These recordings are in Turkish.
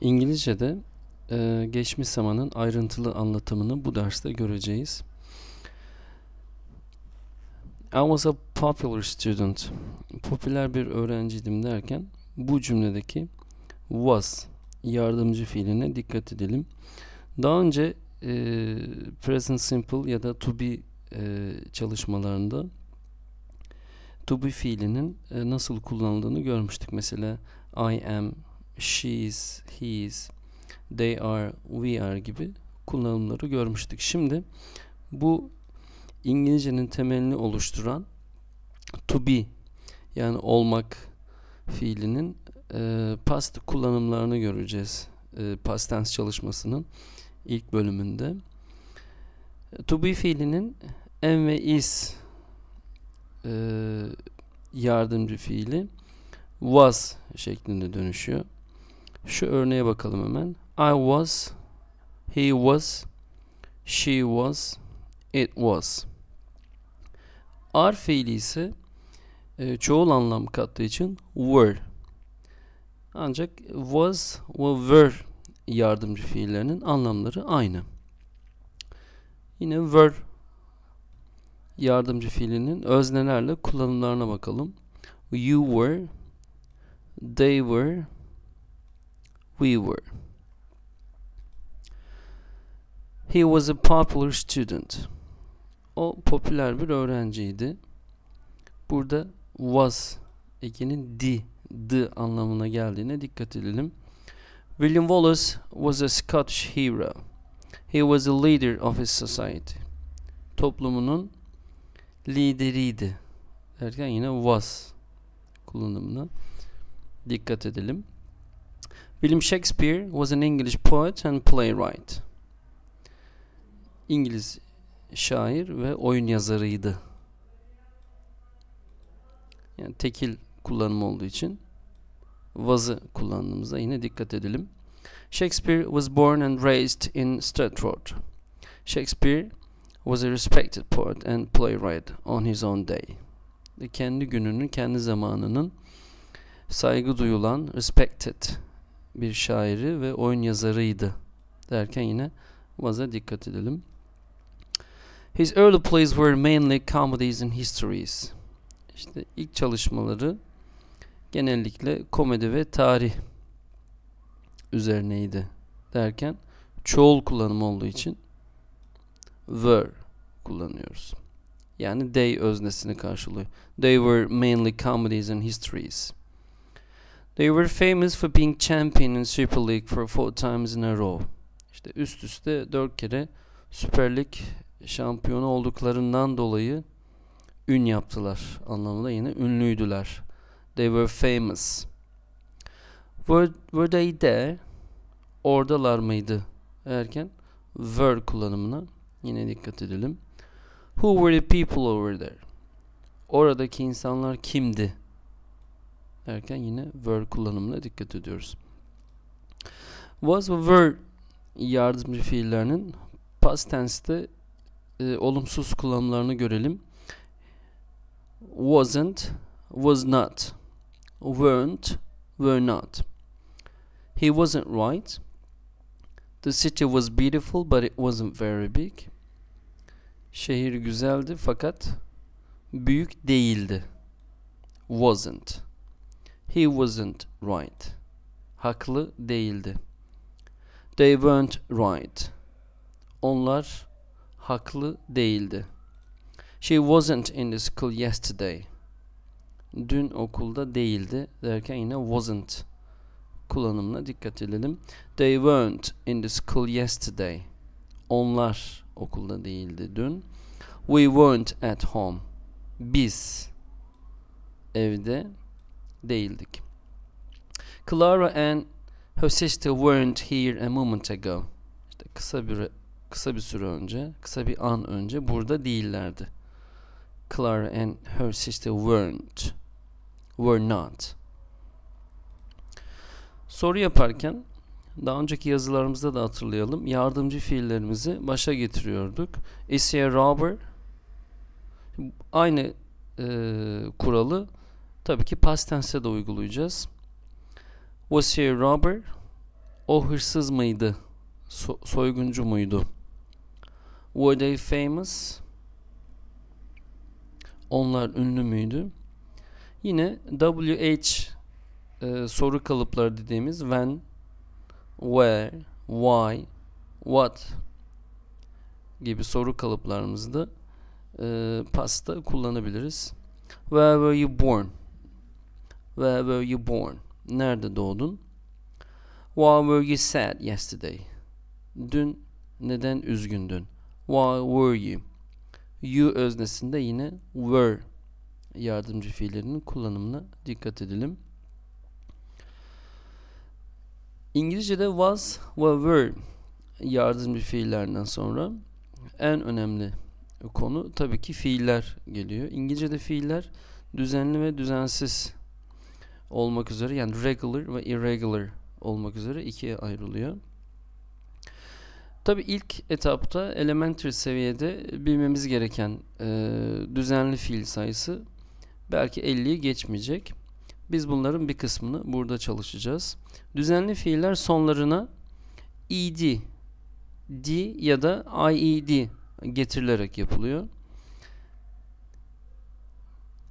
İngilizce'de e, geçmiş zamanın ayrıntılı anlatımını bu derste göreceğiz. I was a popular student. Popüler bir öğrenciydim derken bu cümledeki was yardımcı fiiline dikkat edelim. Daha önce e, present simple ya da to be e, çalışmalarında to be fiilinin e, nasıl kullanıldığını görmüştük. Mesela I am, she is, he is, they are, we are gibi kullanımları görmüştük. Şimdi bu İngilizcenin temelini oluşturan to be yani olmak fiilinin e, past kullanımlarını göreceğiz. E, past tense çalışmasının ilk bölümünde. To be fiilinin am ve is e, yardımcı fiili was şeklinde dönüşüyor. Şu örneğe bakalım hemen. I was, he was, she was, it was. Are fiili ise e, çoğul anlam kattığı için were. Ancak was ve were yardımcı fiillerinin anlamları aynı. Yine were yardımcı fiilinin öznelerle kullanımlarına bakalım. You were, they were, we were. He was a popular student. O popüler bir öğrenciydi. Burada was ekinin di, the anlamına geldiğine dikkat edelim. William Wallace was a Scottish hero. He was a leader of his society. Toplumunun lideriydi. Derken yine was kullanımına dikkat edelim. William Shakespeare was an English poet and playwright. İngiliz şair ve oyun yazarıydı. Yani tekil kullanım olduğu için was'ı kullandığımızda yine dikkat edelim. Shakespeare was born and raised in Stratford. Shakespeare was a respected poet and playwright on his own day. Kendi gününün, kendi zamanının saygı duyulan, respected bir şairi ve oyun yazarıydı derken yine was'a dikkat edelim. His early plays were mainly comedies and histories. İşte ilk çalışmaları genellikle komedi ve tarih üzerineydi derken çoğul kullanım olduğu için were kullanıyoruz. Yani they öznesini karşılıyor. They were mainly comedies and histories. They were famous for being champion in Super League for four times in a row. İşte üst üste dört kere Süper Lig şampiyonu olduklarından dolayı ün yaptılar anlamında yine ünlüydüler. They were famous. Were, were they there? Oradalar mıydı? Erken were kullanımına yine dikkat edelim. Who were the people over there? Oradaki insanlar kimdi? Erken yine were kullanımına dikkat ediyoruz. Was ve were yardımcı fiillerinin past tense'te e, olumsuz kullanımlarını görelim. Wasn't, was not, weren't, were not. He wasn't right. The city was beautiful but it wasn't very big. Şehir güzeldi fakat büyük değildi. Wasn't. He wasn't right. Haklı değildi. They weren't right. Onlar haklı değildi. She wasn't in the school yesterday. Dün okulda değildi derken yine wasn't kullanımına dikkat edelim. They weren't in the school yesterday. Onlar okulda değildi dün. We weren't at home. Biz evde değildik. Clara and her sister weren't here a moment ago. İşte kısa bir kısa bir süre önce, kısa bir an önce burada değillerdi. Clara and her sister weren't. Were not. Soru yaparken daha önceki yazılarımızda da hatırlayalım. Yardımcı fiillerimizi başa getiriyorduk. Is he a robber? Aynı e, kuralı tabii ki past tense'e de uygulayacağız. Was he a robber? O hırsız mıydı? So- soyguncu muydu? Were they famous? Onlar ünlü müydü? Yine WH e, soru kalıpları dediğimiz when, where, why, what gibi soru kalıplarımızda e, pasta kullanabiliriz. Where were you born? Where were you born? Nerede doğdun? Why were you sad yesterday? Dün neden üzgündün? Why were you? You öznesinde yine were yardımcı fiillerinin kullanımına dikkat edelim. İngilizce'de was ve were yardımcı fiillerinden sonra en önemli konu tabii ki fiiller geliyor. İngilizce'de fiiller düzenli ve düzensiz olmak üzere yani regular ve irregular olmak üzere ikiye ayrılıyor. Tabi ilk etapta elementary seviyede bilmemiz gereken e, düzenli fiil sayısı belki 50'yi geçmeyecek. Biz bunların bir kısmını burada çalışacağız. Düzenli fiiller sonlarına ed, d ya da ied getirilerek yapılıyor.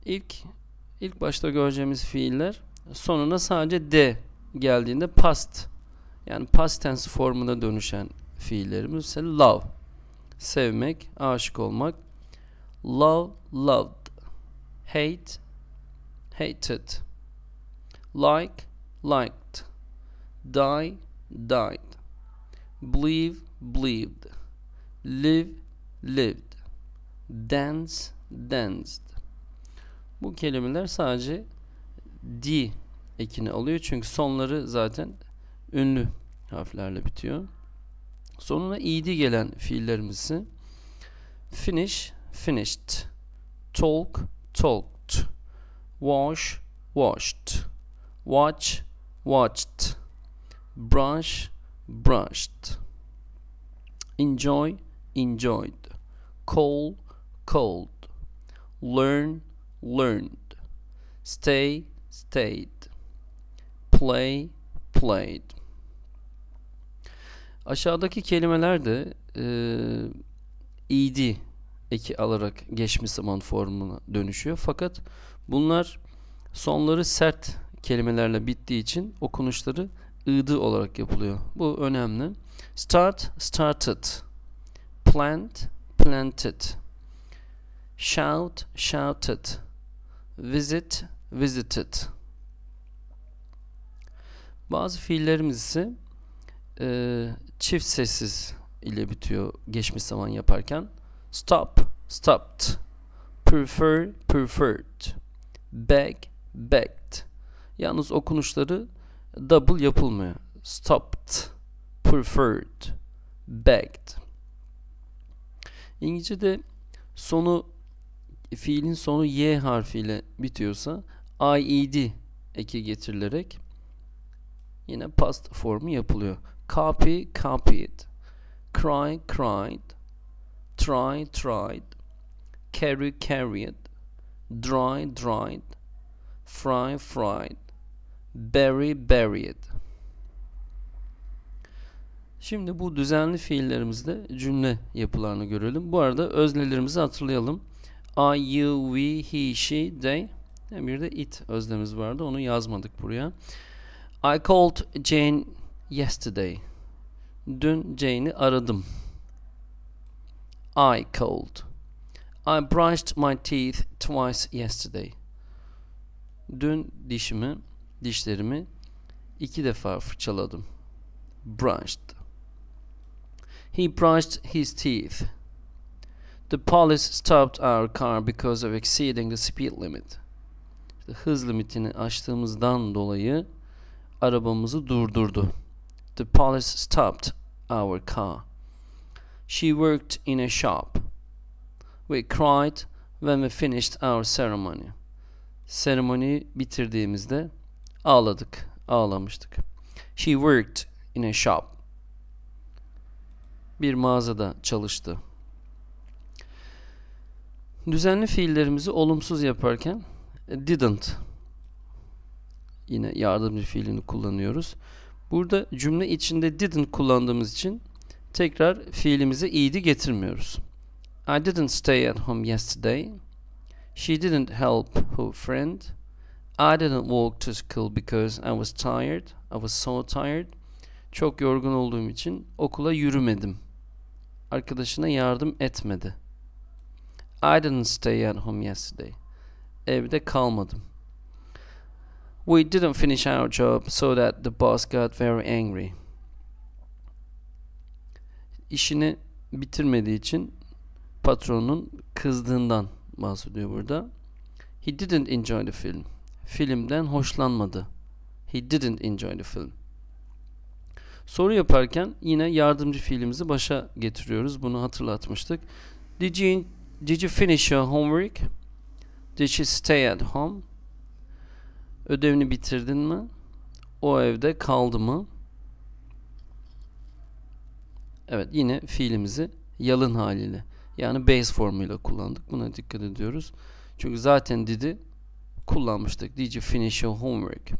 İlk ilk başta göreceğimiz fiiller sonuna sadece d geldiğinde past. Yani past tense formuna dönüşen fiillerimiz mesela love. Sevmek, aşık olmak. Love, loved. Hate, hated. Like, liked. Die, died. Believe, believed. Live, lived. Dance, danced. Bu kelimeler sadece d ekini alıyor çünkü sonları zaten ünlü harflerle bitiyor. Sonuna ed gelen fiillerimizi finish, finished, talk, talked, wash, washed, watch, watched, brush, brushed, enjoy, enjoyed, call, called, learn, learned, stay, stayed, play, played. Aşağıdaki kelimeler de e, ed eki alarak geçmiş zaman formuna dönüşüyor. Fakat bunlar sonları sert kelimelerle bittiği için okunuşları ıdı olarak yapılıyor. Bu önemli. Start, started. Plant, planted. Shout, shouted. Visit, visited. Bazı fiillerimiz ise e, çift sessiz ile bitiyor geçmiş zaman yaparken. Stop, stopped. Prefer, preferred. Beg, begged. Yalnız okunuşları double yapılmıyor. Stopped, preferred, begged. İngilizce'de sonu fiilin sonu y harfiyle bitiyorsa ied eki getirilerek yine past formu yapılıyor. Copy, copied. Cry, cried. Try, tried. Carry, carried. Dry, dried. Fry, fried. Bury, buried. Şimdi bu düzenli fiillerimizde cümle yapılarını görelim. Bu arada öznelerimizi hatırlayalım. I, you, we, he, she, they. Bir de it öznemiz vardı. Onu yazmadık buraya. I called Jane yesterday. Dün Jane'i aradım. I called. I brushed my teeth twice yesterday. Dün dişimi, dişlerimi iki defa fırçaladım. Brushed. He brushed his teeth. The police stopped our car because of exceeding the speed limit. Hız limitini aştığımızdan dolayı arabamızı durdurdu. The police stopped our car. She worked in a shop. We cried when we finished our ceremony. Seremoni bitirdiğimizde ağladık, ağlamıştık. She worked in a shop. Bir mağazada çalıştı. Düzenli fiillerimizi olumsuz yaparken didn't yine yardımcı fiilini kullanıyoruz. Burada cümle içinde didn't kullandığımız için tekrar fiilimize i'di getirmiyoruz. I didn't stay at home yesterday. She didn't help her friend. I didn't walk to school because I was tired. I was so tired. Çok yorgun olduğum için okula yürümedim. Arkadaşına yardım etmedi. I didn't stay at home yesterday. Evde kalmadım. We didn't finish our job so that the boss got very angry. İşini bitirmediği için patronun kızdığından bahsediyor burada. He didn't enjoy the film. Filmden hoşlanmadı. He didn't enjoy the film. Soru yaparken yine yardımcı fiilimizi başa getiriyoruz. Bunu hatırlatmıştık. Did you, did you finish your homework? Did she stay at home? Ödevini bitirdin mi? O evde kaldı mı? Evet yine fiilimizi yalın haliyle yani base formuyla kullandık. Buna dikkat ediyoruz. Çünkü zaten did'i kullanmıştık. Did you finish your homework?